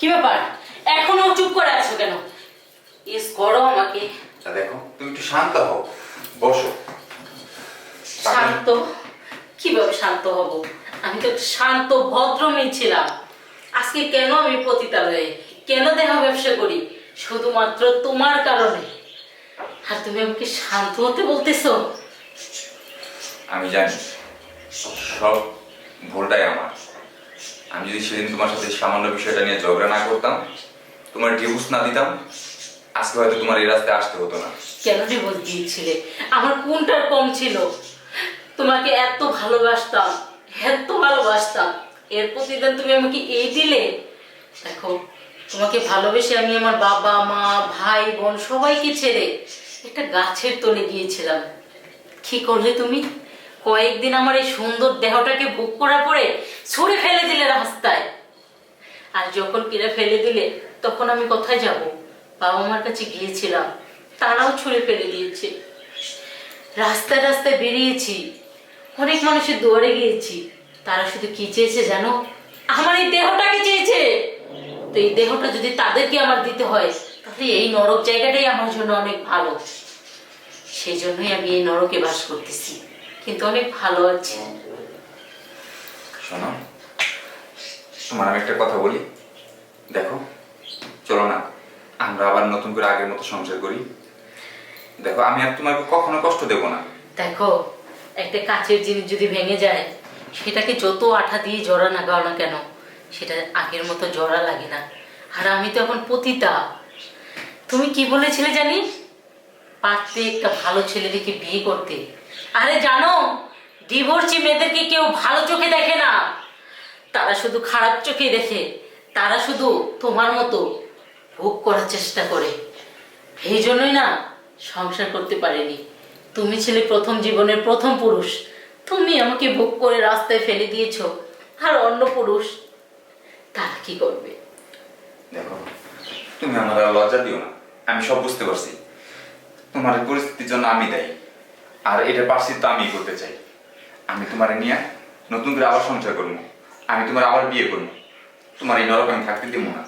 কি ব্যাপার? এখনও চুপ করে আছো কেন? ইস করো আমাকে। তা দেখো তুমি একটু শান্ত হও। বসো। শান্ত? কীভাবে শান্ত হব? আমি তো শান্ত ভদ্র মেয়ে ছিলাম। আজকে কেন আমি পতিতালয়ে? কেন দেহ ব্যবসা করি? শুধুমাত্র তোমার কারণে। আর তুমি আমাকে শান্ত হতে বলতেছো? আমি জানি সব ভুলটাই আমার। আমি যদি সেদিন তোমার সাথে সামান্য বিষয়টা নিয়ে ঝগড়া না করতাম, তোমার ডিভোর্স না দিতাম, আজকে হয়তো তোমার এই রাস্তায় আসতে হতো না। কেন ডিভোর্স দিয়েছিলে? আমার কোনটার কম ছিল? তোমাকে এত ভালোবাসতাম এত ভালোবাসতাম। এর প্রতিদান তুমি আমাকে এই দিলে? দেখো, তোমাকে ভালোবেসে আমি আমার বাবা, মা, ভাই, বোন সবাইকে ছেড়ে একটা গাছের তলে গিয়েছিলাম। কি করলে তুমি? কয়েকদিন আমার এই সুন্দর দেহটাকে বুক করা পরে ছুঁড়ে ফেলে দিলে রাস্তায়। আর যখন কিনে ফেলে দিলে, তখন আমি কোথায় যাব? বাবা মার কাছে গিয়েছিলাম, তারাও ছুঁড়ে ফেলে দিয়েছে। রাস্তায় রাস্তায় বেরিয়েছি, অনেক মানুষের দুয়ারে গিয়েছি। তারা শুধু কি চেয়েছে জানো? আমার এই দেহটাকে চেয়েছে? তো এই দেহটা যদি তাদেরকে আমার দিতে হয়, তাহলে এই নরক জায়গাটাই আমার জন্য অনেক ভালো। সেই জন্যই আমি এই নরকে বাস করতেছি। কিন্তু অনেক ভালো আছে। শোনো তোমার আমি একটা কথা বলি। দেখো চলো না আমরা আবার নতুন করে আগের মতো সংসার করি। দেখো আমি আর তোমাকে কখনো কষ্ট দেব না। দেখো একটা কাচের জিনিস যদি ভেঙে যায় সেটাকে যত আঠা দিয়ে জড়া লাগাও না কেন সেটা আগের মতো জড়া লাগে না। আর আমি তো এখন পতিতা। তুমি কি বলেছিলে জানি? পারতে, একটা ভালো ছেলে দেখে বিয়ে করতে। আরে জানো ডিভোর্সি মেয়েদেরকে কেউ ভালো চোখে দেখে না। তারা শুধু খারাপ চোখে দেখে, তারা শুধু তোমার মতো ভোগ করার চেষ্টা করে। এই জন্যই না, সংসার করতে পারিনি। তুমি ছিলে প্রথম জীবনের প্রথম পুরুষ। তুমি আমাকে ভোগ করে রাস্তায় ফেলে দিয়েছ, আর অন্য পুরুষ, তারা কি করবে? দেখো, তুমি আমার লজ্জা দিও না। আমি সব বুঝতে পারছি। তোমার পরিস্থিতির জন্য আমি দায়ী। আর এটা পারছি তো আমি করতে চাই। আমি তোমার নিয়ে নতুন করে আবার সংসার করব। আমি তোমার আবার বিয়ে করব। তোমার এই নরক আমি থাকতে দেবো না।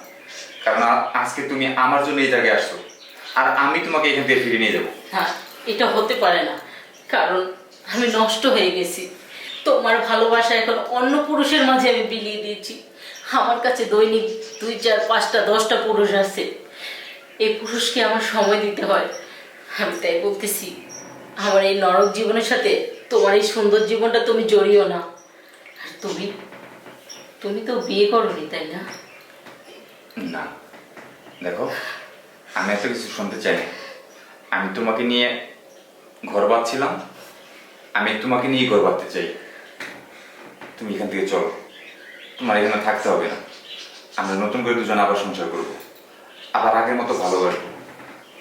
কারণ আজকে তুমি আমার জন্য এই জায়গায় আসছো। আর আমি তোমাকে এখান থেকে ফিরিয়ে নিয়ে যাব। হ্যাঁ এটা হতে পারে না। কারণ আমি নষ্ট হয়ে গেছি। তোমার ভালোবাসা এখন অন্য পুরুষের মাঝে আমি বিলিয়ে দিয়েছি। আমার কাছে দৈনিক দুই চার, পাঁচটা, দশটা পুরুষ আছে। এই পুরুষকে আমার সময় দিতে হয়। আমি তাই বলতেছি, আমার এই নরক জীবনের সাথে তোমার এই সুন্দর জীবনটা তুমি জড়িও না। আর তুমি তুমি তো বিয়ে করনি, তাই না? না। দেখো, আমি এত কিছু শুনতে চাই না। আমি তোমাকে নিয়ে ঘর বাঁধছিলাম, আমি তোমাকে নিয়ে ঘর বাঁধতে চাই। তুমি এখান থেকে চলো। তোমার এখানে থাকতে হবে না। আমরা নতুন করে দুজন আবার সংসার করব। আবার আগের মতো ভালো ভালোবাসবো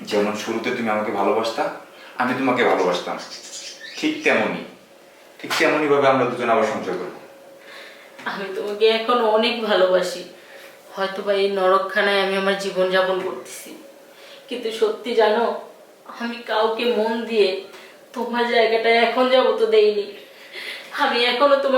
যেমন শুরুতে তুমি আমাকে ভালোবাসতা, আমি তোমাকে ভালোবাসতাম। ঠিক তেমনই। ঠিক তেমনই ভাবে আমরা দুজন আবার সংসার করব। আমি তোমাকে এখন অনেক ভালোবাসি। হয়তো বা এই নরকখানায় আমি আমার জীবন যাপন করতেছি। কিন্তু সত্যি জানো, আমি কাউকে মন দিয়ে তোমার জায়গাটা এখন যাব তো দেইনি। আমি এখনও তোমার